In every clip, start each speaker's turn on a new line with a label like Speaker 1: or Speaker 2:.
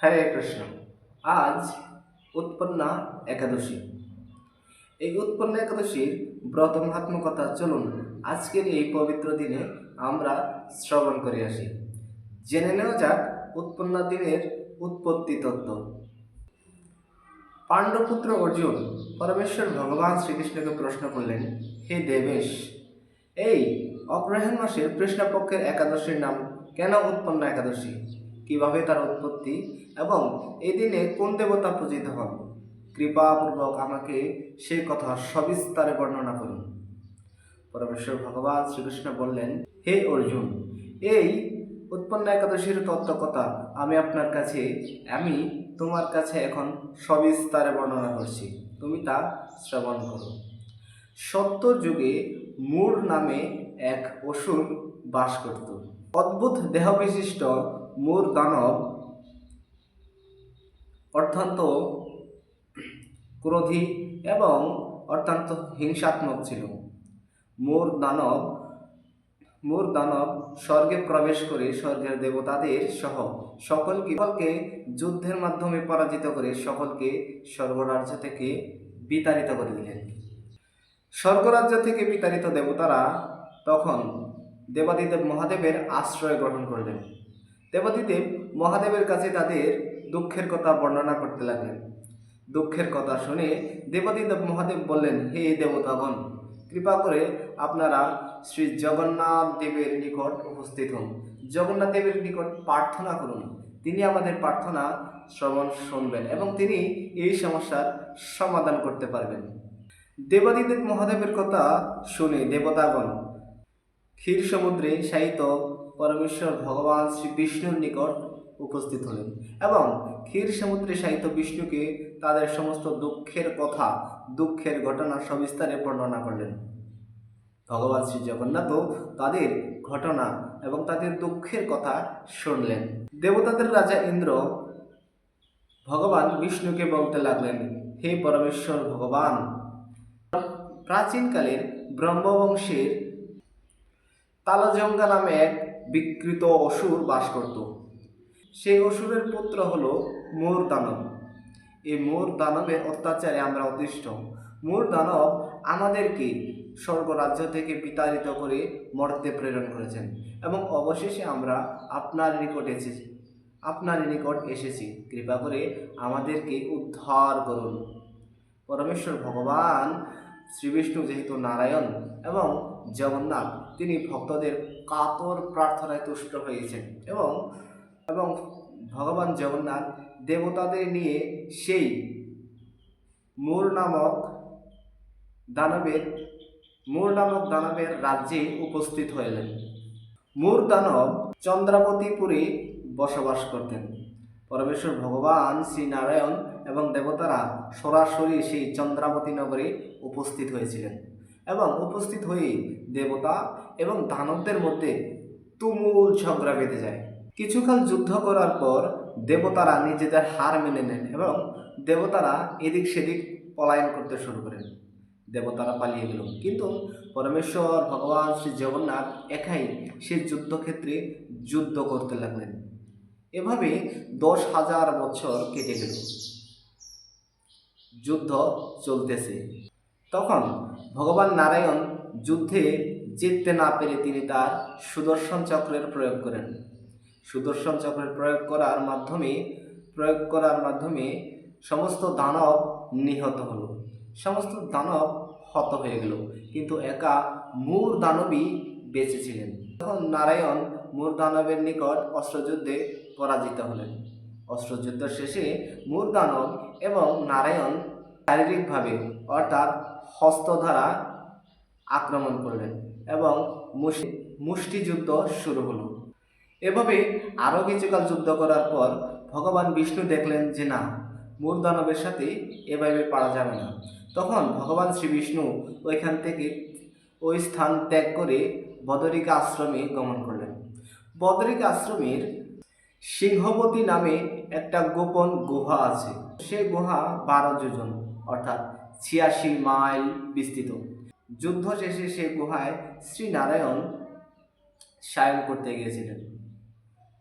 Speaker 1: হরে কৃষ্ণ। আজ উৎপন্না একাদশী। এই উৎপন্ন একাদশীর ব্রত মহাত্ম কথা চলুন আজকের এই পবিত্র দিনে আমরা শ্রবণ করে আসি। জেনে নেওয়া যাক উৎপন্না দিনের উৎপত্তি তত্ত্ব। পাণ্ডবপুত্র অর্জুন পরমেশ্বর ভগবান শ্রীকৃষ্ণকে প্রশ্ন করলেন, হে দেবেশ, এই অগ্রহায়ণ মাসের কৃষ্ণপক্ষের একাদশীর নাম কেন উৎপন্ন একাদশী? কীভাবে তার উৎপত্তি এবং এই দিনে কোন দেবতা পূজিত হন? কৃপাপূর্বক আমাকে সেই কথা সবিস্তারে বর্ণনা করুন। পরমেশ্বর ভগবান শ্রীকৃষ্ণ বললেন, হে অর্জুন, এই উৎপন্ন একাদশীর তত্ত্ব কথা আমি আপনার কাছে, আমি তোমার কাছে এখন সবিস্তারে বর্ণনা করছি। তুমি তা শ্রবণ করো। সত্য যুগে মূর নামে এক অসুর বাস করত। অদ্ভুত দেহবিশিষ্ট মূর দানব অত্যন্ত ক্রোধী এবং অত্যন্ত হিংসাত্মক ছিল। মূর দানব মূর দানব স্বর্গে প্রবেশ করে স্বর্গের দেবতাদের সহ সকলকে সকলকে যুদ্ধের মাধ্যমে পরাজিত করে সকলকে স্বর্গরাজ্য থেকে বিতাড়িত করে দিলেন। স্বর্গরাজ্য থেকে বিতাড়িত দেবতারা তখন দেবাদিদেব মহাদেবের আশ্রয় গ্রহণ করলেন। দেবাদিদেব মহাদেবের কাছে তাদের দুঃখের কথা বর্ণনা করতে লাগলেন। দুঃখের কথা শুনে দেবাদিদেব মহাদেব বললেন, হে দেবতাগণ, কৃপা করে আপনারা শ্রী জগন্নাথ দেবের নিকট উপস্থিত হন। জগন্নাথ দেবের নিকট প্রার্থনা করুন। তিনি আমাদের প্রার্থনা শ্রবণ শুনবেন এবং তিনি এই সমস্যার সমাধান করতে পারবেন। দেবাদিদেব মহাদেবের কথা শুনে দেবতাগণ ক্ষীর সমুদ্রে শায়িত পরমেশ্বর ভগবান শ্রী বিষ্ণুর নিকট উপস্থিত হলেন এবং ক্ষীর সমুদ্রে শায়িত বিষ্ণুকে তাদের সমস্ত দুঃখের কথা, দুঃখের ঘটনা সবিস্তারে বর্ণনা করলেন। ভগবান শ্রী জগন্নাথও তাদের ঘটনা এবং তাদের দুঃখের কথা শুনলেন। দেবতাদের রাজা ইন্দ্র ভগবান বিষ্ণুকে বলতে লাগলেন, হে পরমেশ্বর ভগবান, প্রাচীনকালের ব্রহ্মবংশের তালজঙ্গা নামে এক বিকৃত অসুর বাস করত। সেই অসুরের পুত্র হল মোর দানব। এই মোর দানবের অত্যাচারে আমরা অতিষ্ঠ। মোর দানব আমাদেরকে স্বর্গরাজ্য থেকে বিতাড়িত করে মর্তে প্রেরণ করেছেন এবং অবশেষে আমরা আপনার নিকট এসেছি। আপনার নিকট এসেছি। কৃপা করে আমাদেরকে উদ্ধার করুন। পরমেশ্বর ভগবান শ্রীবিষ্ণু যেহেতু নারায়ণ এবং জগন্নাথ তিনি ভক্তদের কাতর প্রার্থনায় তুষ্ট হয়েছেন এবং এবং ভগবান জগন্নাথ দেবতাদের নিয়ে সেই মূর নামক দানবের, মূর নামক দানবের রাজ্যে উপস্থিত হইলেন। মূর দানব চন্দ্রাবতীপুরে বসবাস করতেন। পরমেশ্বর ভগবান শ্রী নারায়ণ এবং দেবতারা সরাসরি সেই চন্দ্রাবতী নগরে উপস্থিত হয়েছিলেন। এবং উপস্থিত হয়ে দেবতা এবং দানবদের মধ্যে তুমুল ঝগড়া বেঁধে যায়। কিছুকাল যুদ্ধ করার পর দেবতারা নিজেদের হার মেনে নেন এবং দেবতারা এদিক সেদিক পলায়ন করতে শুরু করেন। দেবতারা পালিয়ে গেল। কিন্তু পরমেশ্বর, ভগবান শ্রী জগন্নাথ একাই সে যুদ্ধক্ষেত্রে যুদ্ধ করতে লাগলেন। এভাবে দশ হাজার বছর কেটে গেল। যুদ্ধ চলতেছে। তখন ভগবান নারায়ণ যুদ্ধে জিততে না পেরে তিনি তার সুদর্শন চক্রের প্রয়োগ করেন। সুদর্শন চক্রের প্রয়োগ করার মাধ্যমে, প্রয়োগ করার মাধ্যমে সমস্ত দানব নিহত হলো। সমস্ত দানব হত হয়ে গেল, কিন্তু একা মূর দানবই বেঁচেছিলেন তখন নারায়ণ মূর দানবের নিকট অস্ত্রযুদ্ধে পরাজিত হলেন। অস্ত্রযুদ্ধ শেষে মূর দানব এবং নারায়ণ শারীরিকভাবে, অর্থাৎ হস্ত দ্বারা আক্রমণ করলেন এবং মুষ্টি মুষ্টিযুদ্ধ শুরু হলো। এভাবে আরও কিছুকাল যুদ্ধ করার পর ভগবান বিষ্ণু দেখলেন যে না মূর দানবের সাথে এভাবে পারা যাবে না। তখন ভগবান শ্রী বিষ্ণু ওইখান থেকে ওই স্থান ত্যাগ করে বদরিকা আশ্রমে গমন করলেন। বদরিকা আশ্রমের সিংহবতী নামে একটা গোপন গুহা আছে। সে গুহা বারো যোজন, অর্থাৎ ছিয়াশি মাইল বিস্তৃত। যুদ্ধ শেষে সেই গুহায় শ্রীনারায়ণ সায়ন করতে গিয়েছিলেন।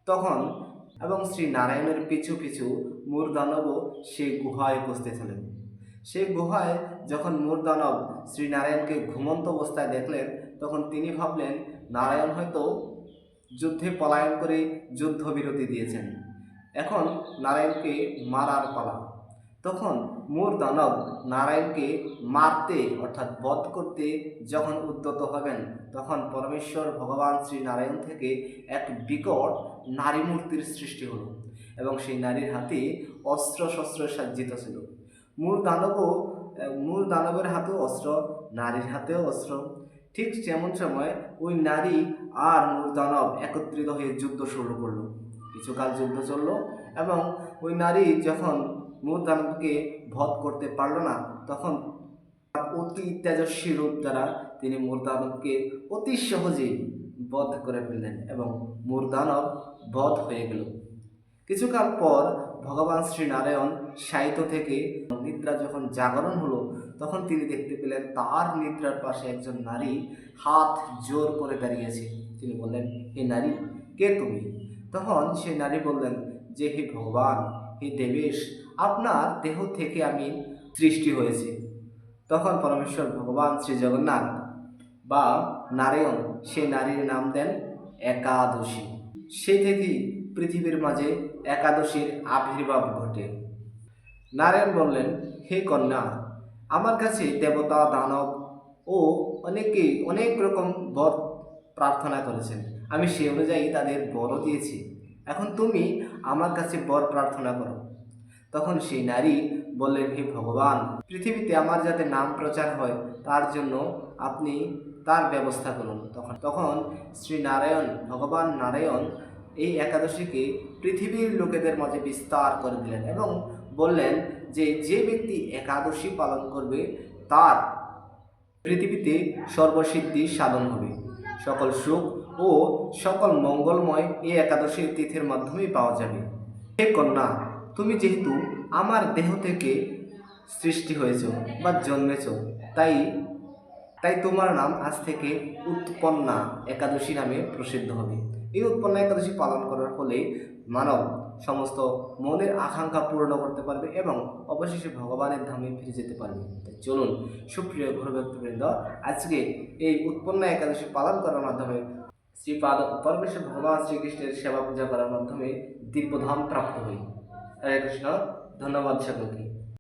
Speaker 1: তখন এবং শ্রী নারায়ণের পিছু পিছু মূর্দানবও সেই গুহায় উপস্থিত হলেন। সেই গুহায় যখন মূর্দানব শ্রী নারায়ণকে ঘুমন্ত অবস্থায় দেখলেন, তখন তিনি ভাবলেন, নারায়ণ হয়তো যুদ্ধে পলায়ন করে যুদ্ধবিরতি দিয়েছেন। এখন নারায়ণকে মারার পালা। তখন মূর দানব নারায়ণকে মারতে, অর্থাৎ বধ করতে যখন উদ্যত হবেন, তখন পরমেশ্বর ভগবান শ্রী নারায়ণ থেকে এক বিকট নারী মূর্তির সৃষ্টি হলো এবং সেই নারীর হাতে অস্ত্র শস্ত্র সাজ্জিত ছিল। মূল দানবও, মূল দানবের হাতেও অস্ত্র, নারীর হাতেও অস্ত্র। ঠিক তেমন সময় ওই নারী আর মূল দানব একত্রিত হয়ে যুদ্ধ শুরু করল। কিছুকাল যুদ্ধ চলল এবং ওই নারী যখন মূল দানবকে বধ করতে পারল না, তখন অতি তেজস্বী রূপ দ্বারা তিনি মূর্দানবকে অতি সহজেই বধ করে ফেললেন এবং মূর্দানব বধ হয়ে গেল। কিছুকাল পর ভগবান শ্রী নারায়ণ সাহিত্য থেকে নিদ্রা যখন জাগরণ হলো, তখন তিনি দেখতে পেলেন তার নিদ্রার পাশে একজন নারী হাত জোর করে দাঁড়িয়েছে। তিনি বললেন, হে নারী, কে তুমি? তখন সেই নারী বললেন, যে হে ভগবান, হে দেবেশ আপনার দেহ থেকে আমি সৃষ্টি হয়েছি। তখন পরমেশ্বর ভগবান শ্রী জগন্নাথ বা নারায়ণ সে নারীর নাম দেন একাদশী। সেই থেকেই পৃথিবীর মাঝে একাদশীর আবির্ভাব ঘটে। নারায়ণ বললেন, হে কন্যা, আমার কাছে দেবতা, দানব ও অনেকেই অনেক রকম বর প্রার্থনা করেছেন। আমি সে অনুযায়ী তাদের বরও দিয়েছি। এখন তুমি আমার কাছে বর প্রার্থনা করো। তখন সেই নারী বললেন, হে ভগবান, পৃথিবীতে আমার যাতে নাম প্রচার হয়, তার জন্য আপনি তার ব্যবস্থা করুন। তখন তখন শ্রী নারায়ণ, ভগবান নারায়ণ এই একাদশীকে পৃথিবীর লোকেদের মাঝে বিস্তার করে দিলেন এবং বললেন যে যে ব্যক্তি একাদশী পালন করবে, তার পৃথিবীতে সর্বসিদ্ধি সাধন হবে। সকল সুখ ও সকল মঙ্গলময় এই একাদশীর তিথির মাধ্যমেই পাওয়া যাবে। হে কন্যা তুমি যেহেতু আমার দেহ থেকে সৃষ্টি হয়েছ বা জন্মেছ, তাই তাই তোমার নাম আজ থেকে উৎপন্না একাদশী নামে প্রসিদ্ধ হবে। এই উৎপন্না একাদশী পালন করার ফলে মানব সমস্ত মনের আকাঙ্ক্ষা পূর্ণ করতে পারবে এবং অবশেষে ভগবানের ধামে ফিরে যেতে পারবে। তাই চলুন, সুপ্রিয় গুরুভক্তবৃন্দ, আজকে এই উৎপন্না একাদশী পালন করার মাধ্যমে শ্রীপাদ পরমেশ্বর ভগবান শ্রীকৃষ্ণের সেবা পূজা করার মাধ্যমে দিব্যধাম প্রাপ্ত হই। হরে কৃষ্ণ ধন্যবাদ সকলকে।